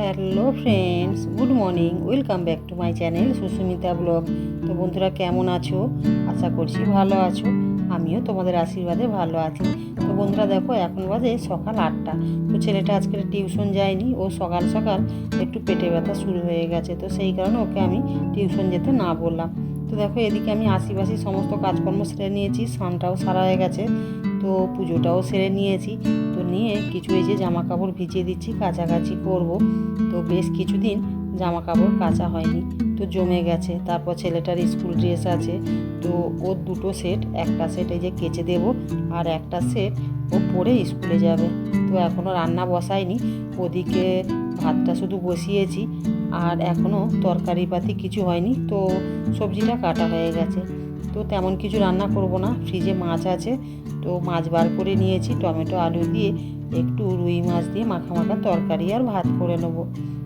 Hello friends good morning welcome back to my channel Sushmita blog তো বন্ধুরা, কেমন আছো? আশা করছি ভালো আছো। আমিও তোমাদের আশীর্বাদে ভালো আছি। তো বন্ধুরা, দেখো, এখন বাজে সকাল আটটা। তো ছেলেটা আজকে টিউশন যায়নি। ও সকাল সকাল একটু পেটে ব্যথা শুরু হয়ে গেছে। তো সেই কারণে ওকে আমি টিউশন যেতে না বললাম। তো দেখো, এদিকে আমি আশিপাশি সমস্ত কাজকর্ম সেরে নিয়েছি। স্নানটাও সারা হয়ে গেছে। তো পুজোটাও সেরে নিয়েছি। তো নিয়ে কিছু এই যে জামা কাপড় ভিজিয়ে দিচ্ছি কাছাকাছি করব। তো বেশ কিছুদিন জামা কাপড় কাচা হয়নি, তো জমে গেছে। তারপর ছেলেটার স্কুল ড্রেস আছে, তো ওর দুটো সেট, একটা সেট এই যে কেচে দেব, আর একটা সেট ও পরে স্কুলে যাবে। তো এখনও রান্না বসায়নি, ওদিকে ভাতটা শুধু বসিয়েছি, আর এখনও তরকারি পাতি কিছু হয়নি, তো সবজিটা কাটা হয়ে গেছে। তো তেমন কিছু রান্না করব না। ফ্রিজে মাছ আছে, তো মাছ বার করে নিয়েছি। টমেটো, আলু দিয়ে একটু রুই মাছ দিয়ে মাখা মাখা তরকারি আর ভাত করে নেব।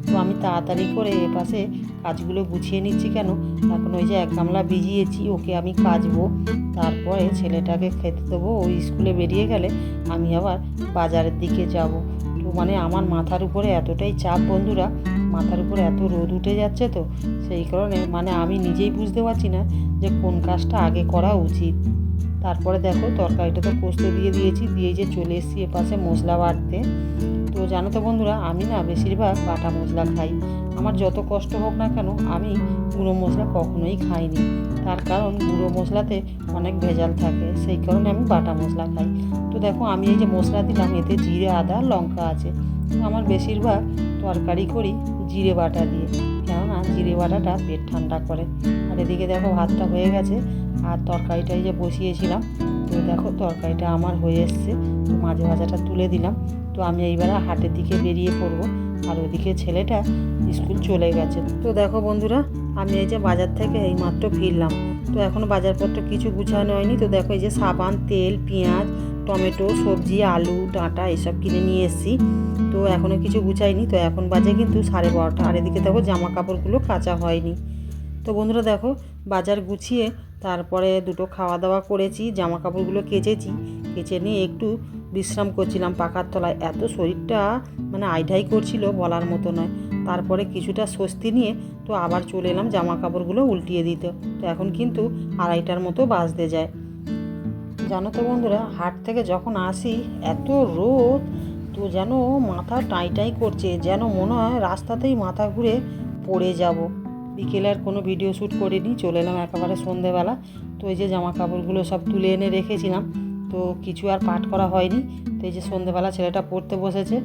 তো আমি তাড়াতাড়ি করে এপাশে কাজগুলো গুছিয়ে নিচ্ছি কেন? এখন ওই যে এক গামলা ভিজিয়েছি, ওকে আমি কাচবো। তারপরে ছেলেটাকে খেতে দেবো। ওই স্কুলে বেরিয়ে গেলে আমি আবার বাজারের দিকে যাব। মানে আমার মাথার উপরে এতটাই চাপ বন্ধুরা, মাথার উপরে এত রোদ উঠে যাচ্ছে তো, সেই কারণে মানে আমি নিজেই বুঝতে পারছি না যে কোন কাজটা আগে করা উচিত। তারপরে দেখো তরকারিটা তো কষতে দিয়ে দিয়েছি দিয়ে যে চলে এসেছি এপাশে মশলা বাটতে তো জানো তো বন্ধুরা, আমি না বেশিরভাগ বাটা মশলা খাই। আমার যত কষ্ট হোক না কেন, আমি গুঁড়ো মশলা কখনোই খাইনি। তার কারণ গুঁড়ো মশলাতে অনেক ভেজাল থাকে, সেই কারণে আমি বাটা মশলা খাই। তো দেখো, আমি এই যে মশলা দিলাম, এতে জিরে, আদা, লঙ্কা আছে। আমার বেশিরভাগ তরকারি করি জিরে বাটা দিয়ে, কেননা জিরে বাটাটা পেট ঠান্ডা করে। আর এদিকে দেখো, ভাতটা হয়ে গেছে। আর তরকারিটা যে বসিয়েছিলাম। তো দেখো তরকারিটা আমার হয়ে এসছে। তো মাঝে ভাজাটা তুলে দিলাম। তো আমি এইবারে হাটের দিকে বেরিয়ে পড়ব। আর ওদিকে ছেলেটা স্কুল চলে গেছে। তো দেখো বন্ধুরা, আমি এই যে বাজার থেকে এই মাত্র ফিরলাম। তো এখনও বাজারপত্র কিছু গুছানো হয়নি। তো দেখো এই যে সাবান, তেল, পেঁয়াজ, টমেটো, সবজি, আলু, ডাঁটা এসব কিনে নিয়ে এসেছি। তো এখনও কিছু গুছাইনি। তো এখন বাজে কিন্তু সাড়ে বারোটা। আর এদিকে দেখো জামা কাপড়গুলো কাঁচা হয়নি। তো বন্ধুরা দেখো, বাজার গুছিয়ে তারপরে দুটো খাওয়া দাওয়া করেছি জামা কাপড়গুলো কেচেছি। কেচে নিয়ে একটু বিশ্রাম করছিলাম পাকার তলায়। এত শরীরটা মানে আইঢাই করছিল বলার মতো নয়। তারপরে কিছুটা স্বস্তি নিয়ে তো আবার চলে এলাম জামা কাপড়গুলো উল্টিয়ে দিতে। তো এখন কিন্তু আড়াইটার মতো বাজতে যায়। জানো তো বন্ধুরা, হাট থেকে যখন আসি, এত রোদ, তো যেন মাথা টাই টাই করছে, যেন মনে হয় রাস্তাতেই মাথা ঘুরে পড়ে যাব। বিকেলে আর কোনো ভিডিও শ্যুট করিনি, চলে এলাম একেবারে সন্ধেবেলা। তো এই যে জামা কাপড়গুলো সব তুলে এনে রেখেছিলাম, তো কিছু আর পাঠ করা হয়নি। তো এই যে সন্ধেবেলা ছেলেটা পড়তে বসেছে,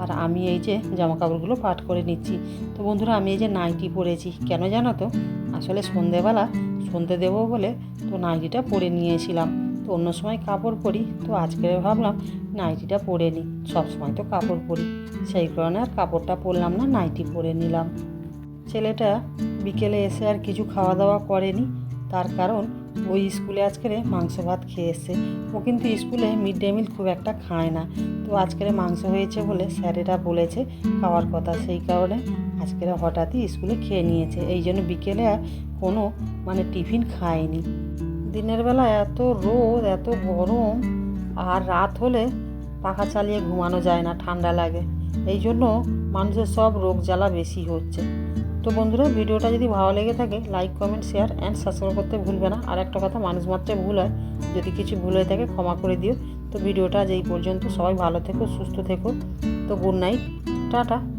আর আমি এই যে জামা কাপড়গুলো পাঠ করে নিচ্ছি। তো বন্ধুরা, আমি এই যে নাইটি পরেছি, কেন জানো তো? আসলে সন্ধেবেলা সন্ধে দেবো বলে তো নাইটিটা পরে নিয়েছিলাম। তো অন্য সময় কাপড় পরি, তো আজকে ভাবলাম নাইটিটা পরে নিই। সবসময় তো কাপড় পরি, সেই কারণে আর কাপড়টা পরলাম না, নাইটি পরে নিলাম। ছেলেটা বিকেলে এসে আর কিছু খাওয়া দাওয়া করেনি। তার কারণ, ওই স্কুলে আজকের মাংস ভাত খেয়ে এসছে। ও কিন্তু স্কুলে মিড ডে মিল খুব একটা খায় না। তো আজকের মাংস হয়েছে বলে স্যারেরা বলেছে খাওয়ার কথা। সেই কারণে আজকের হঠাৎই স্কুলে খেয়ে নিয়েছে। এই জন্য বিকেলে আর কোনো মানে টিফিন খায়নি। দিনের বেলা এত রোদ, এত গরম, আর রাত হলে পাখা চালিয়ে ঘুমানো যায় না, ঠান্ডা লাগে। এই জন্য মানুষের সব রোগ জ্বালা বেশি হচ্ছে। তো বন্ধুরা, ভিডিওটা যদি ভালো লেগে থাকে like comment share and subscribe করতে ভুলবে না। আর একটা কথা, মানুষ মাত্রে ভুল হয়। যদি কিছু ভুল হয়ে থাকে, ক্ষমা করে দিও। তো ভিডিওটা আজ এই পর্যন্ত। সবাই ভালো থেকো, সুস্থ থেকো। তো গুড নাইট টাটা।